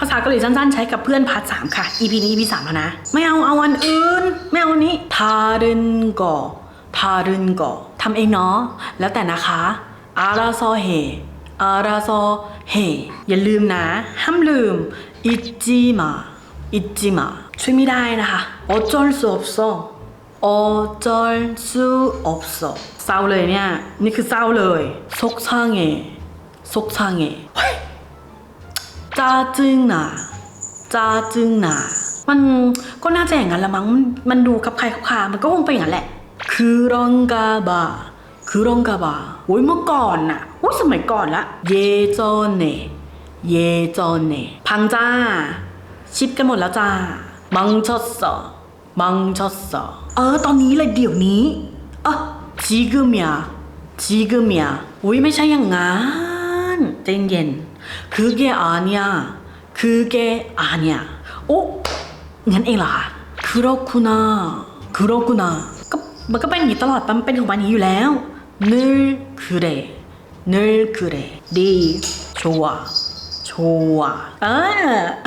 ภาษาเกาหลีสั้นๆ ใช้กับเพื่อนพาร์ทสามค่ะ EP นี้ EP สามแล้วนะ ไม่เอาเอาอันอื่น ไม่เอาอันนี้ ทารึนก่อทารึนก่อทำเองเนาะ แล้วแต่นะคะ อาราซอเฮอาราซอเฮอย่าลืมนะ ห้ามลืม อิจิมาอิจิมาช่วยไม่ได้นะคะอจอลสุอบซออจอลสุอบซอเศร้าเลยเนี่ย นี่คือเศร้าเลยซกช่างเงซกช่างเง จ้าจึงหนาจ้าจึงหนา มันก็น่าจะอย่างนั้นละมั้ง มันดูคับใครคับคามันก็คงเป็นอย่างนั้นแหละ คือรองกาบา คือรองกาบาโอ้ยเมื่อก่อนน่ะโอ้ยสมัยก่อนละ เยจอนเนเยจอนเนพังจ้า ชิปกันหมดแล้วจ้า มังชดสอมังชดสอเออ ตอนนี้เลยเดี๋ยวนี้อะจีกึมยาจีกึมยาอุ้ยไม่ใช่อย่างงั้นใจเย็น 그게 아니야. 그게 아니야. 어? 오, 난이라. 그렇구나. 그렇구나. 그, 그 뭐가 빤이 있더라. 빤빤이 많이 그 유래요. 늘 그래. 늘 그래. 네, 좋아. 좋아. 아.